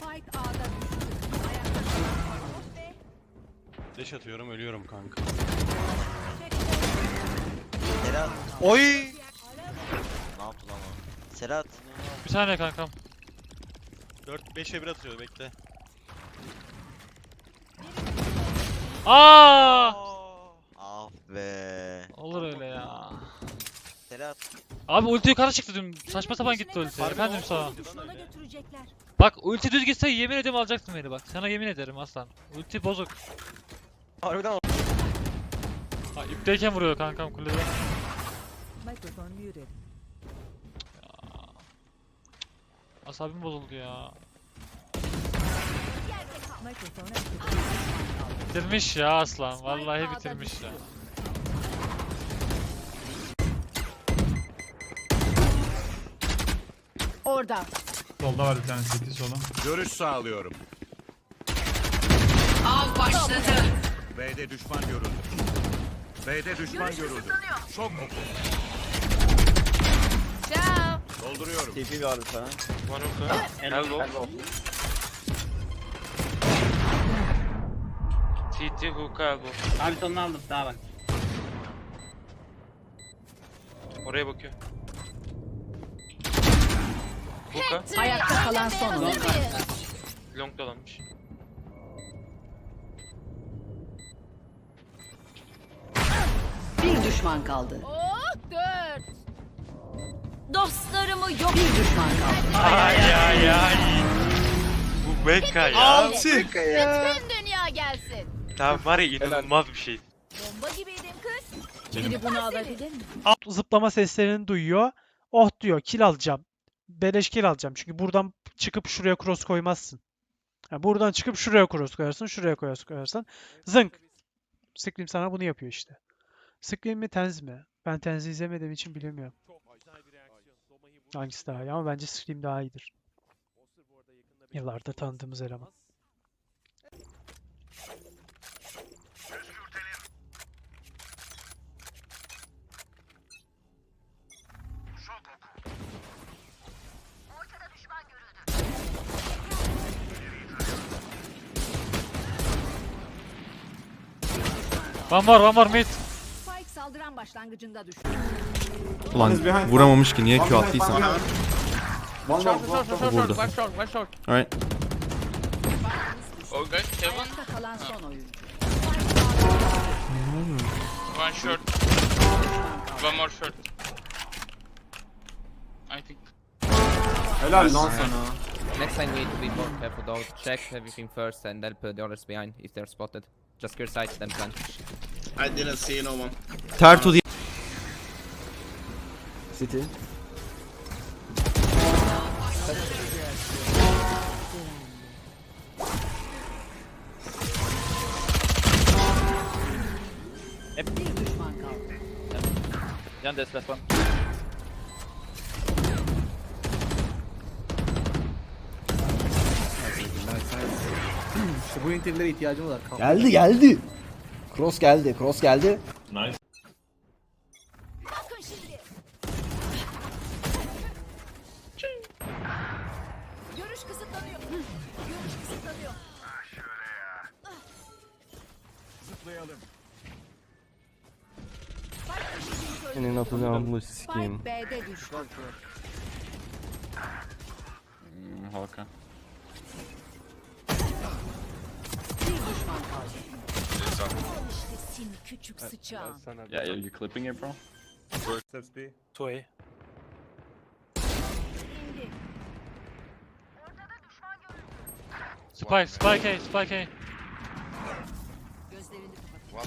Spike A'da düştü. Ayakta kalan ve Deş atıyorum ölüyorum kanka. Serhat. Oy! Ne yaptı lan o? Serhat. Bir saniye kankam. 4 5'e 1 atıyor bekle. Aa! Ah be. Olur öyle ya. Serhat. Abi ulti yukarı çıktı dün. Saçma sapan gitti ulti. Harbi Efendim sana. düşmana götürecekler. Bak ulti düz gitse yemin ediyorum alacaktın beni bak. Sana yemin ederim aslan. Ulti bozuk. Harbiden Ha, ipteyken vuruyor kankam kulede. Microphone muted. Asabim bozuldu ya. Microphone activated. Bitirmiş ya aslan. Vallahi bitirmiş ya. Orada. Solda var bir tane 8 solu. Görüş sağlıyorum. Av başladı. B'de düşman görüldü. B'de düşman görüldü. Çok oku. Ciao. Dolduruyorum. TP vardı sana. CT hook elbow. Abi sonunu aldım daha bak. Oraya bakıyor. Hook'a. Ayakta kalan son Long oyuncu. var. Long dolanmış. Bir düşman kaldı. Oh dört. Dostlarımı yok. Bir düşman kaldı. Ay ay ay. Bu Becca ya. Altı! Bütün dünya gelsin. Tamam var ya inanılmaz bir şey. Bomba gibiydin kız. Biri bunu alabilir mi? zıplama seslerini duyuyor. Oh diyor kill alacağım. Beleş kill alacağım. Çünkü buradan çıkıp şuraya cross koymazsın. Ha, buradan çıkıp şuraya cross koyarsın. Şuraya cross koyarsın. Zınk. Scream sana bunu yapıyor işte. Scream mi Tenz mi? Ben Tenz'i izlemediğim için bilemiyorum. Hangisi daha iyi ama bence Scream daha iyidir. Yıllardır tanıdığımız eleman. One more one more mid. Spike saldıran başlangıcında düştü. Ulan vuramamış ki niye Q attıysam. One short short short Vurdu. One short one short. Alright. Okay Kevin. Ayakta kalan son oyuncu. One short. One more short. I think. Helal lan sana. Next time we need to be more careful though. Check everything first and then put the others behind if they're spotted. Just clear sight, then plan. I didn't see no one. Tertu diye. City. Bir düşman kaldı. Last one. İşte bu interilere ihtiyacımız var. Geldi geldi. Cross geldi. Cross geldi. Şimdi. Görüş kısıtlanıyor. Görüş kısıtlanıyor. Zıplayalım. Senin atacağın Spike B'de düştü. Halka. Bir düşman kaldı. İşte seni küçük sıçağın. Yeah, you clipping it bro? Steps B. Toy. Spike spike A spike A. Gözlerini kapat.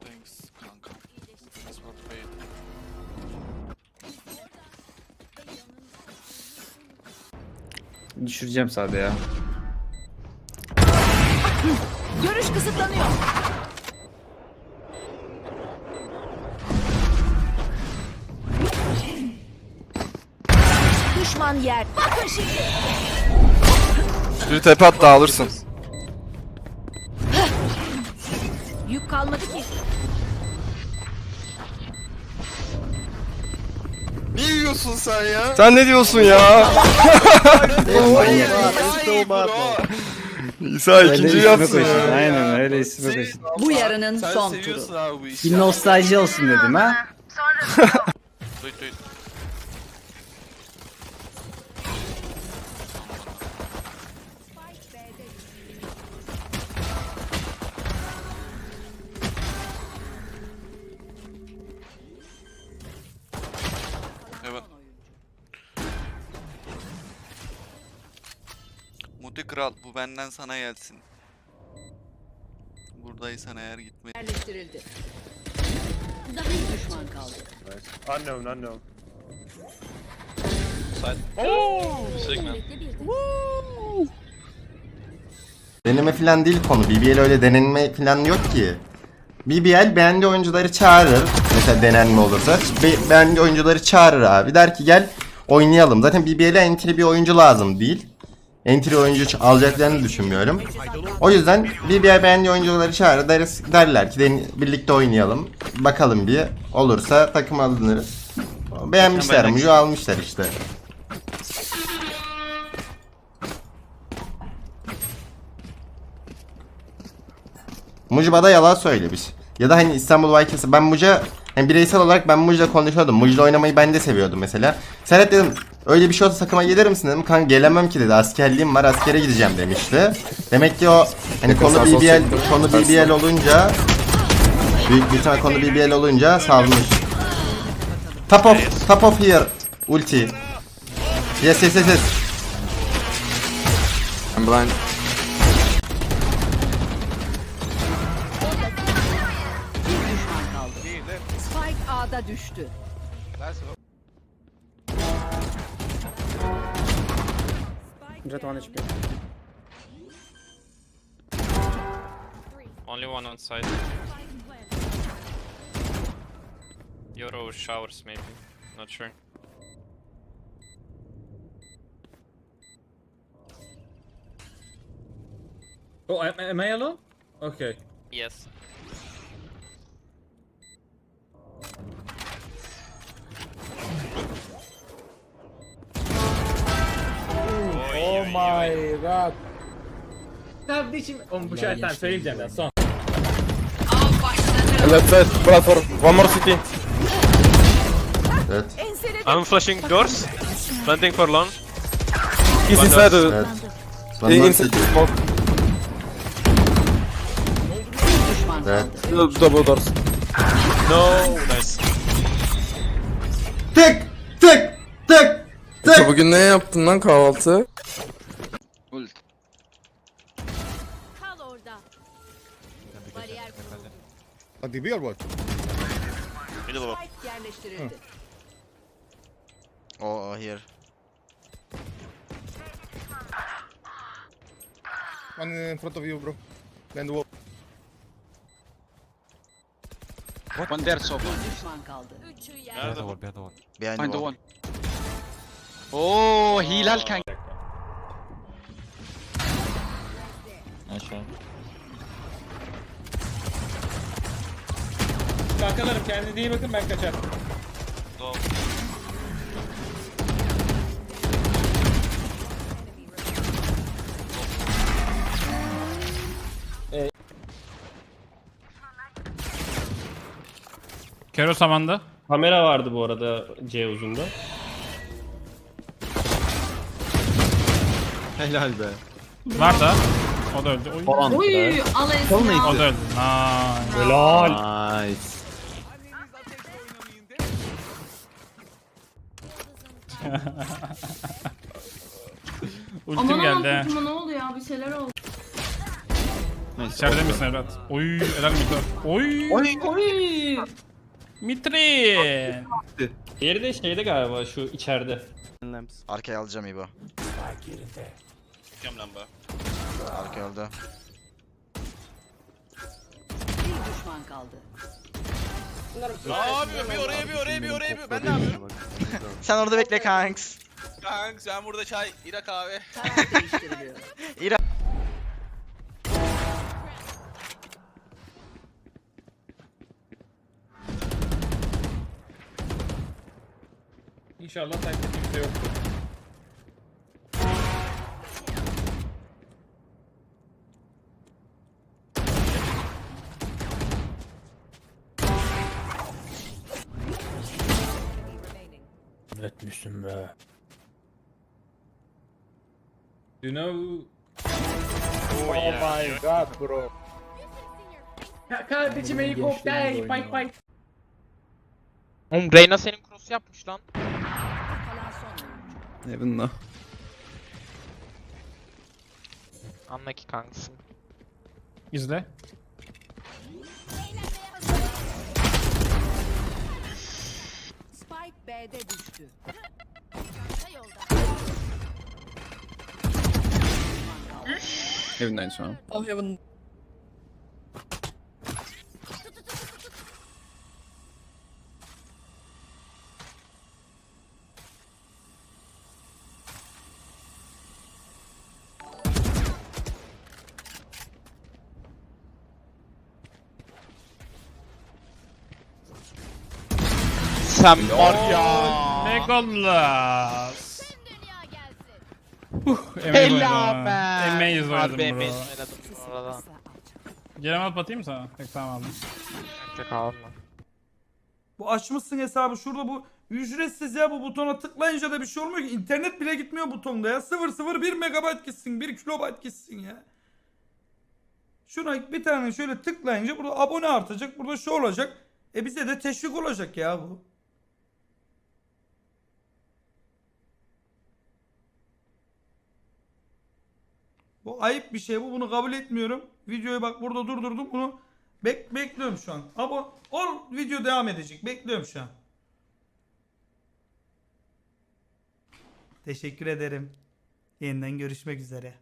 Thanks kanka. That's what paid. Düşüreceğim sadece ya. Görüş kısıtlanıyor. düşman yer. Bakın şimdi. Bir tepe at dağılırsın. Yük kalmadı ki. Ne yiyorsun sen ya? Sen ne diyorsun ya? İsa ikinci yapsın ya. Aynen öyle isme koşun. Bu yarının son turu. abi bu işi. Bir nostalji olsun dedim ha. Duy duy. Muti Kral bu benden sana gelsin. Buradaysan eğer gitme. Yerleştirildi. Daha bir düşman kaldı. Unknown, unknown. Deneme falan değil konu. BBL öyle denenme falan yok ki. BBL beğendiği oyuncuları çağırır. Mesela denenme olursa. Be beğendiği oyuncuları çağırır abi. Der ki gel oynayalım. Zaten BBL'e entry bir oyuncu lazım değil. Entry oyuncu alacaklarını düşünmüyorum. O yüzden beğendiği oyuncuları çağırır. Deriz, derler ki birlikte oynayalım. Bakalım bir. Olursa takım alınır. Beğenmişler. Muju almışlar işte. Mucba da yalan söylemiş. Ya da hani İstanbul Vikings ben Muca hani bireysel olarak ben Muc'la konuşuyordum. Muc'la oynamayı ben de seviyordum mesela. Serhat dedim öyle bir şey olsa takıma gelir misin dedim. Kanka gelemem ki dedi. Askerliğim var askere gideceğim demişti. Demek ki o hani konu BBL konu BBL olunca büyük bir ihtimal konu BBL olunca salmış. Top of top of here ulti. Yes yes yes yes. I'm blind. Only one on site. Euro showers maybe. Not sure. Oh, am, am I alone? Okay. Yes. Oh my god. Kardeşim, oğlum bu şarttan söyleyeceğim ben son. Let's set platform. One more city. Evet. I'm flashing doors. Planting for long. He's inside. Evet. One more Inside city. smoke. Evet. Double doors. No. Nice. Tık tık tık tık. Bugün ne yaptın lan kahvaltı? Hadi bir what? Middle of. Spike yerleştirildi. Oh, oh here. One in front of you bro. Behind the wall. Düşman kaldı. Üçü yer. Nerede bu? Behind the wall. Oo, hilal kanka. Kankalarım kendinize iyi bakın ben kaçar. Kero samanda. Kamera vardı bu arada C uzunda. Helal be. Var da. O da öldü. Oy. Al esna. O da öldü. Nice. Helal. Nice. Ultim geldi. he. kutuma ne oldu ya? Bir şeyler oldu. İçeride misin evlat? Oy, helal Mito. Oy. Oy. Mitri. Diğeri de şeyde galiba şu içeride. Arkaya alacağım İbo. Çıkıyorum lamba. Arka öldü. Bir düşman kaldı. Ne yapıyor? Bir oraya bir oraya bir oraya bir. Ben ne yapıyorum? Sen orada bekle kanks. Kanka sen burada çay, ira kahve. Taraf değiştiriliyor. İnşallah sende kimse yoktur. Üretmişsin be. You know... Oh, my god bro. Ya kardeşim helikopter bay bay. Oğlum Reyna senin cross yapmış lan. Oyuncu. Heaven'da. Anla ki kankasın. İzle. B'de düştü. Heaven'daydı şu an. Sen var ya. Legolas. Uh, Helal be. Emeğiz oynadım Harbi bro. emeğiz oynadım bu arada. Alıp atayım mı sana? Tek tamam aldım. Çok. Bu açmışsın hesabı şurada bu ücretsiz ya bu butona tıklayınca da bir şey olmuyor ki. İnternet bile gitmiyor butonda ya. 001 megabayt gitsin 1 kilobayt gitsin ya. Şuna bir tane şöyle tıklayınca burada abone artacak. Burada şu olacak. E bize de teşvik olacak ya bu. Bu ayıp bir şey bu. Bunu kabul etmiyorum. Videoyu bak burada durdurdum. Bunu bek bekliyorum şu an. Ama ol video devam edecek. Bekliyorum şu an. Teşekkür ederim. Yeniden görüşmek üzere.